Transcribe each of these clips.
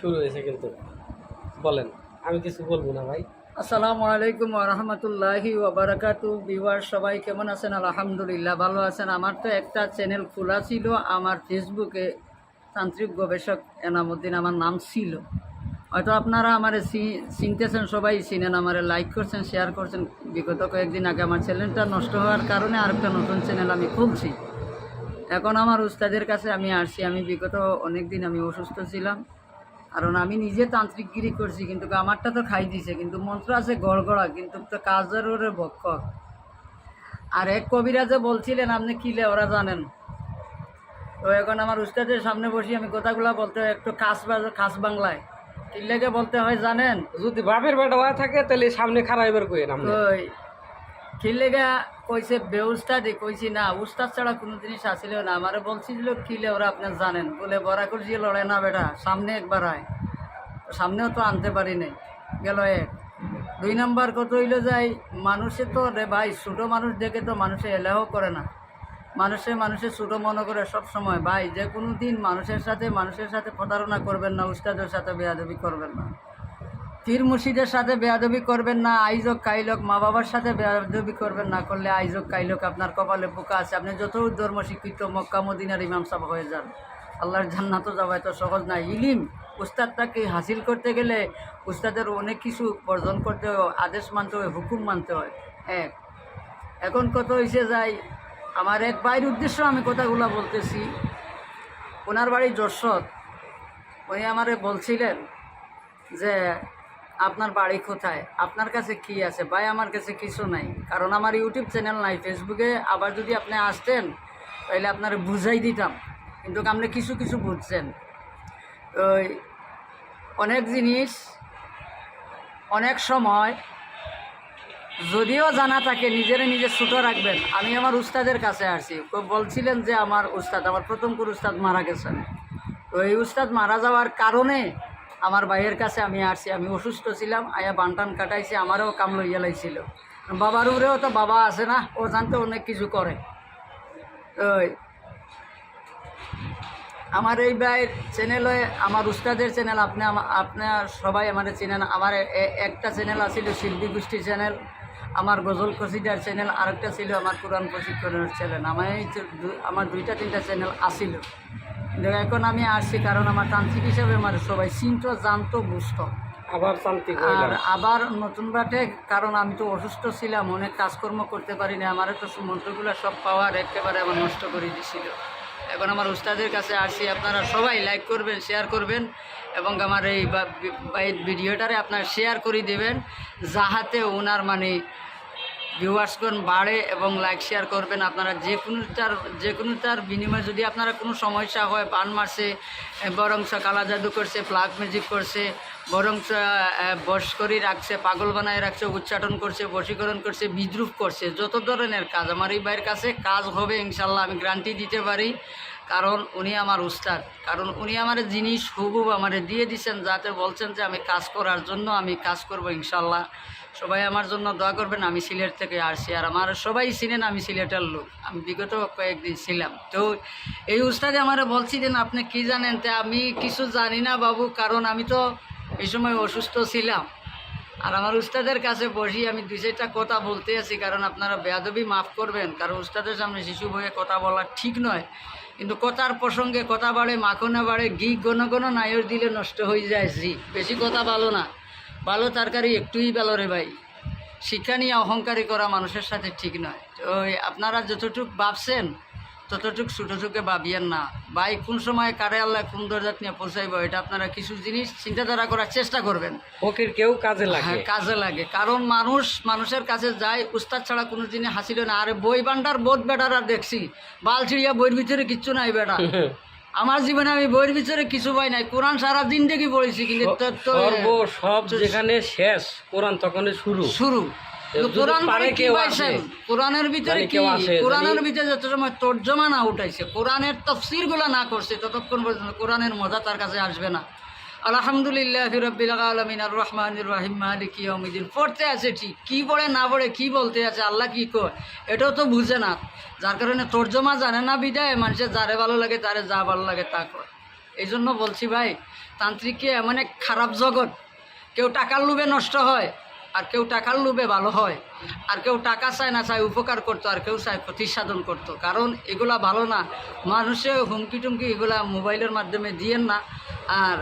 শুরু হয়েছে কিন্তু। বলেন, আমি কিছু বলব না ভাই। আসসালামু আলাইকুম রহমতুল্লাহি ওবরাকাতু বিওয়ার সবাই কেমন আছেন? আলহামদুলিল্লাহ ভালো আছেন। আমার তো একটা চ্যানেল খোলা ছিল, আমার ফেসবুকে তান্ত্রিক গবেষক এনামুদ্দিন আমার নাম ছিল। হয়তো আপনারা আমার চিনতেছেন, সবাই চিনেন, আমার লাইক করছেন, শেয়ার করছেন। বিগত কয়েকদিন আগে আমার চ্যানেলটা নষ্ট হওয়ার কারণে আরেকটা নতুন চ্যানেল আমি খুলছি। এখন আমার উস্তাদের কাছে আমি আসছি। আমি বিগত অনেক দিন আমি অসুস্থ ছিলাম। কারণ আমি নিজে তান্ত্রিকগিরি করছি কিন্তু আমারটা তো খাই দিছে কিন্তু মন্ত্র আছে গড়গড়া কিন্তু তো কাজের ওরে বক্ষক আর এক কবিরাজে বলছিলেন আপনি কিলে ওরা জানেন? তো এখন আমার উস্তাদের সামনে বসি আমি কথাগুলো বলতে হয় একটু খাস খাস বাংলায়। কিল্লেকে বলতে হয় জানেন? যদি বাপের বেটা হয়ে থাকে তাহলে সামনে খারাপ এবার কইেন আপনি। ওই খিলেগা কইছে বেউস্তাদি কইছি, না, উস্তাদ ছাড়া কোনো জিনিস আসিল না। আমারে বলছিল কিলে ওরা আপনি জানেন। বলে বড়া করছি, লড়ে না বেটা, সামনে একবার আয়। সামনেও তো আনতে পারি নাই। গেল এক। দুই নাম্বার কত হইল যাই, মানুষে তো রে ভাই, ছোটো মানুষ দেখে তো মানুষে এলেহ করে না। মানুষে মানুষে ছোটো মনে করে সব সময়, ভাই, যে কোনো দিন মানুষের সাথে মানুষের সাথে প্রতারণা করবেন না, উস্তাদের সাথে বেয়াদবি করবেন না। পীর মুর্শিদের সাথে বেয়াদবি করবেন না, আইজক কাইলক মা বাবার সাথে বেয়াদবি করবেন না, করলে আইজক কাইলক আপনার কপালে পোকা আছে। আপনি যত ধর্ম শিক্ষিত মক্কা মদিনার ইমাম সাহেব হয়ে যান, আল্লাহর জান্নাতও যাওয়া এত সহজ না। ইলিম উস্তাদটাকে হাসিল করতে গেলে উস্তাদের অনেক কিছু বর্জন করতে হয়, আদেশ মানতে হয়, হুকুম মানতে হয়। এক এখন কত হয়েছে যাই, আমার এক ভাইয়ের উদ্দেশ্য আমি কথাগুলো বলতেছি। ওনার বাড়ি যশোর। উনি আমারে বলছিলেন যে আপনার বাড়ি কোথায়? আপনার কাছে কি আছে? ভাই, আমার কাছে কিছু নাই। কারণ আমার ইউটিউব চ্যানেল নাই। ফেসবুকে আবার যদি আপনি আসতেন, তাহলে আপনার বুঝাই দিতাম। কিন্তু আপনি কিছু কিছু বুঝছেন। ওই অনেক জিনিস, অনেক সময় যদিও জানা থাকে, নিজেরে নিজে ছুটো রাখবেন। আমি আমার উস্তাদের কাছে আসছি তো বলছিলেন যে, আমার উস্তাদ, আমার প্রথম কোন উস্তাদ মারা গেছেন। তো এই উস্তাদ মারা যাওয়ার কারণে আমার ভাইয়ের কাছে আমি আসছি, আমি অসুস্থ ছিলাম, আয়া বানটান কাটাইছে, আমারও কাম লইয়া লাইছিল। বাবার উপরেও তো বাবা আছে না, ও জানতে অনেক কিছু করে। ওই। আমার এই ভাইয়ের চ্যানেলে আমার উস্তাদের চ্যানেল আপনি আপনার সবাই আমার চেনেন আমার একটা চ্যানেল আছিল শিল্পী গোষ্ঠী চ্যানেল আমার গজল কসিদার চ্যানেল আরেকটা ছিল আমার কোরআন প্রশিক্ষণের চ্যানেল আমার আমার দুইটা, তিনটা চ্যানেল আসিল এখন আমি আসছি কারণ আমার তান্ত্রিক হিসাবে আমার সবাই চিন্ত জানতো বুঝতো। আবার শান্তি আর আবার নতুন বাটে কারণ আমি তো অসুস্থ ছিলাম অনেক কাজকর্ম করতে পারি না আমার তো মন্ত্রগুলো সব পাওয়ার একেবারে আমার নষ্ট করে দিছিল। এখন আমার উস্তাদের কাছে আসছি আপনারা সবাই লাইক করবেন শেয়ার করবেন এবং আমার এই ভিডিওটারে আপনারা শেয়ার করে দেবেন যাহাতে ওনার মানে ভিউয়ার্সগণ বাড়ে এবং লাইক শেয়ার করবেন। আপনারা যে কোনোটার যে কোনোটার বিনিময়ে যদি আপনারা কোনো সমস্যা হয় পান মারছে এ, বরংস কালা জাদু করছে প্লাগ মিউজিক করছে আহ, বশ করে রাখছে পাগল বানায় রাখছে উচ্চাটন করছে বশীকরণ করছে বিদ্রুপ করছে যত ধরনের কাজ আমার এই ভাইয়ের কাছে কাজ হবে ইনশাল্লাহ আমি গ্যারান্টি দিতে পারি। কারণ উনি আমার উস্তাদ। কারণ উনি আমার জিনিস হুবুব আমারে দিয়ে দিচ্ছেন যাতে বলছেন যে আমি কাজ করার জন্য আমি কাজ করব ইনশাল্লাহ। সবাই আমার জন্য দোয়া করবেন, আমি সিলেট থেকে আসছি। আর আমার সবাই চিনেন, আমি সিলেটের লোক। আমি বিগত কয়েকদিন ছিলাম। তো এই উস্তাদে আমার বলছিলেন আপনি কি জানেন? তা আমি কিছু জানি না বাবু, কারণ আমি তো এই সময় অসুস্থ ছিলাম। আর আমার উস্তাদের কাছে বসি, আমি দুই চারটা কথা বলতে আছি, কারণ আপনারা বেয়াদবি মাফ করবেন। কারণ উস্তাদের সামনে শিশু বইয়ে কথা বলা ঠিক নয়। কিন্তু কথার প্রসঙ্গে কথা বাড়ে মাখনে বাড়ে ঘি ঘন ঘন নায়র দিলে নষ্ট হয়ে যায়, জি। বেশি কথা ভালো না। ভালো তরকারি একটুই ভালো রে ভাই। শিক্ষা নিয়ে অহংকারী করা মানুষের সাথে ঠিক নয়। ওই আপনারা যতটুক ভাবছেন ততটুক ছোটোটুকে ভাবিয়েন না। ভাই কোন সময় কারে আল্লাহ কোন দরজাত নিয়ে পৌঁছাইব এটা আপনারা কিছু জিনিস চিন্তাধারা করার চেষ্টা করবেন। ফকির কেউ কাজে লাগে। হ্যাঁ কাজে লাগে। কারণ মানুষ মানুষের কাছে যায় উস্তাদ ছাড়া কোনো জিনিস হাসিল না। আরে বই বান্ডার বোধ বেটার আর দেখছি। বাল ছিড়িয়া বইয়ের ভিতরে কিচ্ছু নাই বেটা। আমার জীবনে আমি বইয়ের ভিতরে কিছু পাই নাই। কোরআন সারা দিন দেখি পড়েছি কিন্তু সর্ব সব যেখানে শেষ কোরআন তখন শুরু। শুরু। কোরআনের ভিতরে কি? কোরআনের ভিতরে যত সময় তর্জমা না উঠাইছে কোরআনের তফসিরগুলা না করছে ততক্ষণ পর্যন্ত কোরআনের মজা তার কাছে আসবে না। আলহামদুলিল্লাহ রব্বিল আলমিন আর রহমান রহিম, মালিক ইয়মিদিন পড়তে আছে ঠিক, কি পড়ে, না পড়ে, কি বলতে আছে, আল্লাহ কি কয়? এটাও তো বুঝে না। যার কারণে তর্জমা জানে না বিদায়, মানুষের যারে ভালো লাগে, তারে যা ভালো লাগে তা কয়। এই জন্য বলছি ভাই তান্ত্রিককে এমন এক খারাপ জগৎ, কেউ টাকার লোভে নষ্ট হয়, আর কেউ টাকার লোভে ভালো হয়। আর কেউ টাকা চায় না, চায় উপকার করতো, আর কেউ চায় ক্ষতি সাধন করতো। কারণ এগুলা ভালো না। মানুষে হুমকি টুমকি এগুলা মোবাইলের মাধ্যমে দিয়েন না। আর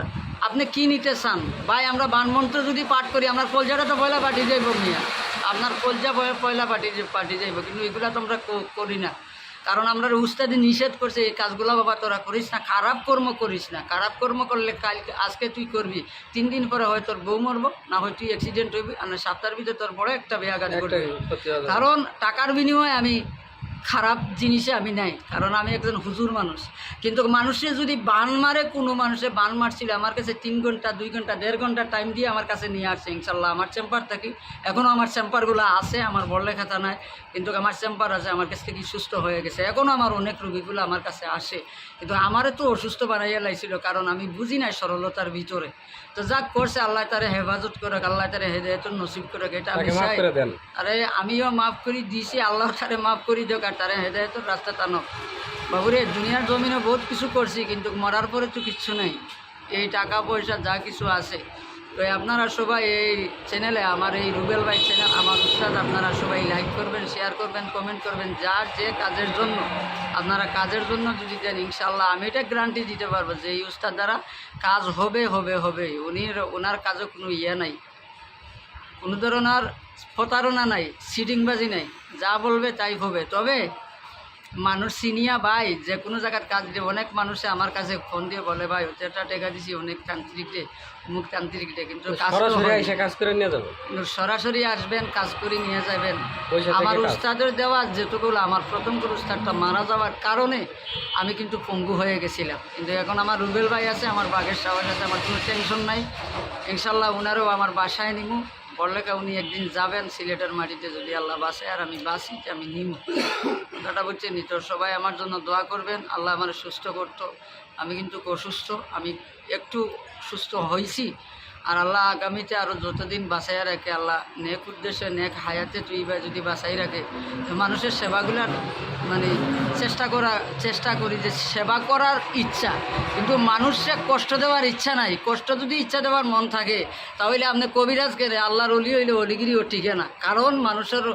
আপনি কি নিতে চান? ভাই আমরা বানমন্ত্র যদি পাঠ করি আমরা কলজাটা তো পয়লা পাঠিয়ে যাইব মিয়া আপনার কলজা পয়লা পাঠিয়ে পাঠিয়ে যাইব কিন্তু এগুলা তো আমরা করি না। কারণ আমরা উস্তাদি নিষেধ করছে এই কাজগুলো বাবা তোরা করিস না খারাপ কর্ম করিস না। খারাপ কর্ম করলে কালকে আজকে তুই করবি। তিন দিন পরে হয় তোর বউ মরবো না হয় তুই অ্যাক্সিডেন্ট হইবি আর না সপ্তাহের ভিতরে তোর বড় একটা একটা করবি। কারণ টাকার বিনিময়ে আমি খারাপ জিনিসে আমি নাই, কারণ আমি একজন হুজুর মানুষ। কিন্তু মানুষে যদি বান মারে, কোনো মানুষে বান মারছিল, আমার কাছে তিন ঘণ্টা, দুই ঘণ্টা, দেড় ঘণ্টা টাইম দিয়ে আমার কাছে নিয়ে আসছে ইনশাল্লাহ আমার চেম্বার থাকি, এখনও আমার চেম্বারগুলো আছে, আমার বড়লেখাতা নাই, কিন্তু আমার চেম্বার আছে, আমার কাছ থেকে সুস্থ হয়ে গেছে। এখনও আমার অনেক রুগীগুলো আমার কাছে আসে। কিন্তু আমারে তো অসুস্থ বানাইয়া লাইছিল কারণ আমি বুঝি নাই সরলতার ভিতরে। তো যাক করছে আল্লাহ তারে হেফাজত করুক আল্লাহ তারে হেদায়ত নসিব করুক এটা আমি চাই আরে আমিও মাফ করি দিছি আল্লাহ তারে মাফ করি দিয়ক আর তারে হেদায়তর রাস্তা টানক বাবুরে দুনিয়ার জমিনে বহুত কিছু করছি কিন্তু মরার পরে তো কিচ্ছু নাই। এই টাকা পয়সা যা কিছু আছে তো আপনারা সবাই এই চ্যানেলে আমার এই রুবেল ভাই চ্যানেল আমার উস্তাদ, আপনারা সবাই লাইক করবেন শেয়ার করবেন কমেন্ট করবেন, যার যে কাজের জন্য। আপনারা কাজের জন্য যদি দেন ইনশাল্লাহ আমি এটা গ্যারান্টি দিতে পারব যে এই উস্তাদ দ্বারা কাজ হবে হবে হবে। উনি ওনার কাজও কোনো ইয়ে নাই। কোনো ধরনের প্রতারণা নাই সিটিংবাজি নাই। যা বলবে তাই হবে। তবে মানুষ সিনিয়া ভাই যে কোনো জায়গার কাজ দিয়ে অনেক মানুষে আমার কাছে ফোন দিয়ে বলে ভাই ওটা টেকা দিছি অনেক তান্ত্রিক অমুক তান্ত্রিক কিন্তু কাজ করে নিয়ে যাব সরাসরি আসবেন কাজ করে নিয়ে যাবেন। আমার উস্তাদের দেওয়া যেটুকু আমার প্রথম করে উস্তাদটা মারা যাওয়ার কারণে আমি কিন্তু পঙ্গু হয়ে গেছিলাম। কিন্তু এখন আমার রুবেল ভাই আছে আমার বাঘের সাহস আছে আমার কোনো টেনশন নাই। ইনশাল্লাহ ওনারও আমার বাসায় নিমু। পড়লেখা উনি একদিন যাবেন সিলেটের মাটিতে যদি আল্লাহ বাসে, আর আমি বাসি আমি নিম? কথাটা বলছেন তো সবাই আমার জন্য দোয়া করবেন, আল্লাহ আমার সুস্থ করতো। আমি কিন্তু অসুস্থ, আমি একটু সুস্থ হয়েছি আর আল্লাহ আগামীতে আরও যতদিন বাঁচাইয়া রাখে, আল্লাহ নেক উদ্দেশ্যে, নেক হায়াতে তুই বা যদি বাঁচাই রাখে মানুষের সেবাগুলার মানে চেষ্টা করা, চেষ্টা করি যে সেবা করার ইচ্ছা। কিন্তু মানুষকে কষ্ট দেওয়ার ইচ্ছা নাই। কষ্ট যদি ইচ্ছা দেওয়ার মন থাকে, তাহলে আপনি কবিরাজ কেনে আল্লাহর অলি হইলে অলিগিরিও টিকে না। কারণ মানুষের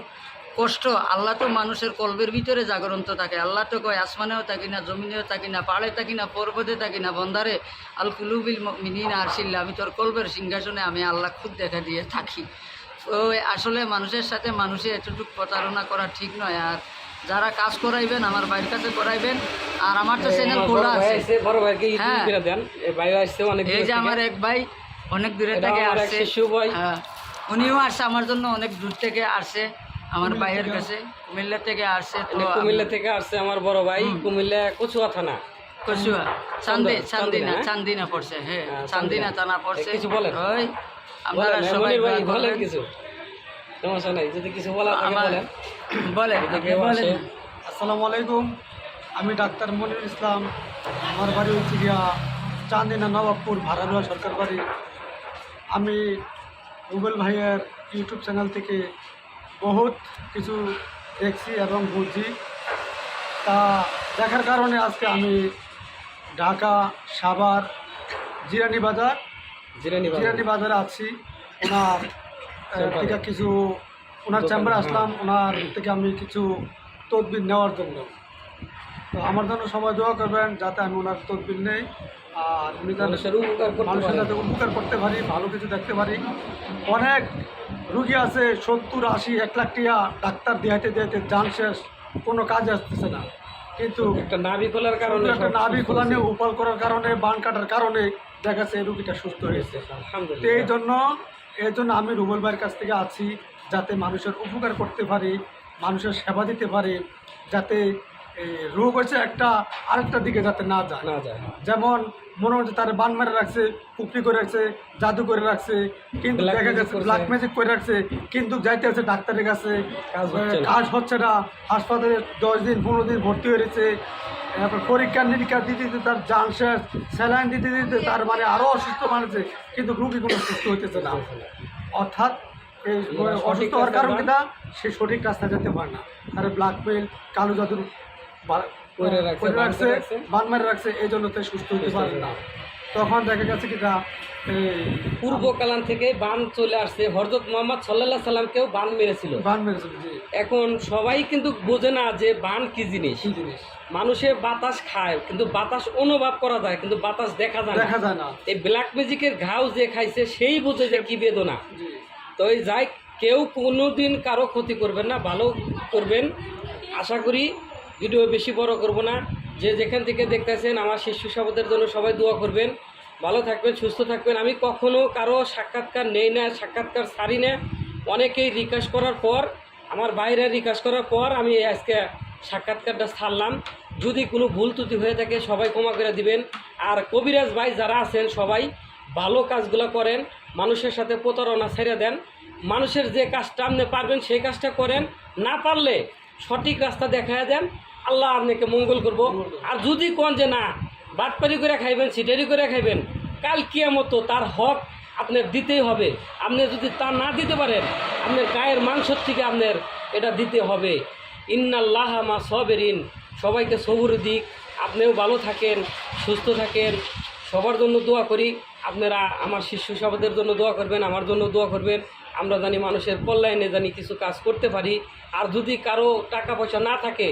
কষ্ট আল্লাহ তো মানুষের কলবের ভিতরে জাগরন্ত থাকে। আল্লাহ তো কয় আসমানেও থাকি না জমিনেও থাকি না পাড়ে থাকি না পর্বতে থাকি না বন্দারে আল কুলুবিল মিনিন আরশিল্লা আমি তোর কলবের সিংহাসনে আমি আল্লাহ খুদ দেখা দিয়ে থাকি। তো আসলে মানুষের সাথে মানুষে এতটুকু প্রতারণা করা ঠিক নয়। আর যারা কাজ করাইবেন আমার বাড়ির কাছে করাইবেন আর আমার তো চ্যানেল খোলা আছে। হ্যাঁ। এই যে আমার এক ভাই অনেক দূরে থেকে আসছে। ভাই। হ্যাঁ উনিও আসছে আমার জন্য অনেক দূর থেকে আসছে। আমার ভাইয়ের কাছে কুমিল্লা থেকে আসছে তো কুমিল্লা থেকে আসছে আমার বড় ভাই কুমিল্লা কচুয়া থানা। কচুয়া চান্দি চান্দিনা, চান্দিনা হ্যাঁ? চান্দিনা পড়ছে হ্যাঁ হ্যাঁ, চান্দিনা। থানা পড়ছে। কিছু বলেন। ওই আপনারা সবাই ভাই দোয়া বলেন কিছু। সমস্যা নাই যদি কিছু বলা বলেন। আসে। আসসালামু আলাইকুম আমি ডাক্তার মনির ইসলাম। আমার বাড়ি হচ্ছে গিয়া চান্দিনা নবাবপুর ভাড়ারুয়া সরকার বাড়ি। আমি রুবেল ভাইয়ের ইউটিউব চ্যানেল থেকে বহুত কিছু দেখছি এবং বুঝছি। তা দেখার কারণে আজকে আমি ঢাকা সাভার জিরানি বাজার জিরানি জিরানি বাজারে আছি। ওনার থেকে কিছু ওনার চেম্বারে হ্যাঁ। আসলাম ওনার থেকে আমি কিছু তদবির নেওয়ার জন্য। তো আমার জন্য সময় দোয়া করবেন যাতে আমি ওনার তদবির নেই আর উনি মানুষের মানুষের যাতে উপকার করতে পারি ভালো কিছু দেখতে পারি। অনেক রুগী আছে সত্তর আশি এক লাখ টিয়া ডাক্তার দিয়াইতে দিয়াইতে যান শেষ কোনো কাজ আসতেছে না। কিন্তু একটা নাভি খোলার কারণে একটা নাভি খোলা নিয়ে। উপাল করার কারণে বান কাটার কারণে দেখা যাচ্ছে এই রুগীটা সুস্থ হয়েছে। তো এই জন্য এই জন্য আমি রুবেল ভাইয়ের কাছ থেকে আছি যাতে মানুষের উপকার করতে পারি মানুষের সেবা দিতে পারি যাতে এই রোগ হচ্ছে একটা আরেকটা দিকে যাতে না যায়। না যায়। যেমন মনে হচ্ছে তার বান মেরে রাখছে পুকরি করে রাখছে জাদু করে রাখছে কিন্তু দেখা গেছে ব্ল্যাক ম্যাজিক করে রাখছে কিন্তু যাইতে হচ্ছে ডাক্তারের কাছে। কাজ হচ্ছে না। হাসপাতালে দশ দিন পনেরো দিন ভর্তি হয়ে রয়েছে। তারপর পরীক্ষা নিরীক্ষা দিতে দিতে তার যান শেষ স্যালাইন দিতে দিতে তার মানে আরও অসুস্থ মানেছে কিন্তু রুগী কোনো সুস্থ হইতেছে না। অর্থাৎ এই অসুস্থ হওয়ার কারণ। কিনা সে সঠিক রাস্তা যেতে পারে না। তার ব্ল্যাকমেল কালো জাদুর করে রাখছে, বান মেরে রাখছে এই জন্য তাই সুস্থ হতে পারে না। তখন দেখা গেছে কি পূর্বকালান থেকে বান চলে আসছে। হরজত মোহাম্মদ সাল্লাহ সাল্লামকেও বান মেরেছিল। বান মেরেছিল এখন সবাই কিন্তু বোঝে না যে বান কি জিনিস। জিনিস? মানুষে বাতাস খায় কিন্তু বাতাস অনুভব করা যায় কিন্তু বাতাস দেখা যায় দেখা যায় না। এই ব্ল্যাক ম্যাজিকের ঘাও যে খাইছে সেই বোঝে যে কি বেদনা। তো এই যাই কেউ কোনোদিন কারও ক্ষতি করবেন না ভালো করবেন। আশা করি ভিডিও বেশি বড় করব না। যে যেখান থেকে দেখতেছেন আমার শিশু সাবদের জন্য সবাই দোয়া করবেন। ভালো থাকবেন, সুস্থ থাকবেন। আমি কখনো কারও সাক্ষাৎকার নেই না, সাক্ষাৎকার ছাড়ি না। অনেকেই রিকোয়েস্ট করার পর, আমার বাইরে রিকোয়েস্ট করার পর আমি আজকে সাক্ষাৎকারটা ছাড়লাম। যদি কোনো ভুল ত্রুটি হয়ে থাকে সবাই ক্ষমা করে দিবেন। আর কবিরাজ ভাই যারা আছেন সবাই ভালো কাজগুলো করেন, মানুষের সাথে প্রতারণা ছেড়ে দেন। মানুষের যে কাজটা আপনি পারবেন সেই কাজটা করেন। না পারলে সঠিক রাস্তা দেখায় দেন, আল্লাহ আপনাকে মঙ্গল করব। আর যদি কোন যে না, বাটপারি করে খাইবেন সিটারি করে খাইবেন, কাল কিয়ামতো তার হক আপনার দিতেই হবে। আপনি যদি তা না দিতে পারেন, আপনার গায়ের মাংসর থেকে আপনার এটা দিতে হবে। ইন্নাল্লাহ মা সবেরিন। সবাইকে সবুর দিক। আপনিও ভালো থাকেন, সুস্থ থাকেন। সবার জন্য দোয়া করি। আপনারা আমার শিশু সবাদের জন্য দোয়া করবেন, আমার জন্য দোয়া করবেন। আমরা জানি মানুষের কল্যাণে জানি কিছু কাজ করতে পারি। আর যদি কারও টাকা পয়সা না থাকে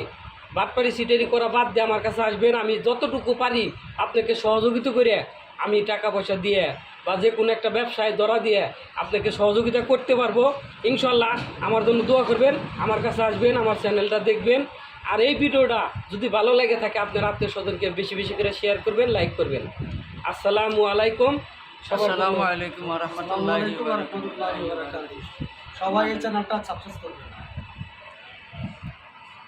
বাটপারি সিটারি করা বাদ দিয়ে আমার কাছে আসবেন, আমি যতটুকু পারি আপনাকে সহযোগিতা করে আমি টাকা পয়সা দিয়ে বা যে কোনো একটা ব্যবসায় ধরা দিয়ে আপনাকে সহযোগিতা করতে পারব। ইনশাল্লাহ আমার জন্য দোয়া করবেন, আমার কাছে আসবেন, আমার চ্যানেলটা দেখবেন। আর এই ভিডিওটা যদি ভালো লাগে থাকে, আপনার আত্মীয় স্বজনকে বেশি বেশি করে শেয়ার করবেন লাইক করবেন। আসসালামু আলাইকুম আসসালামু আলাইকুম রহমতুল্লাহ সবাই এই চ্যানেলটা সাবস্ক্রাইব করবেন।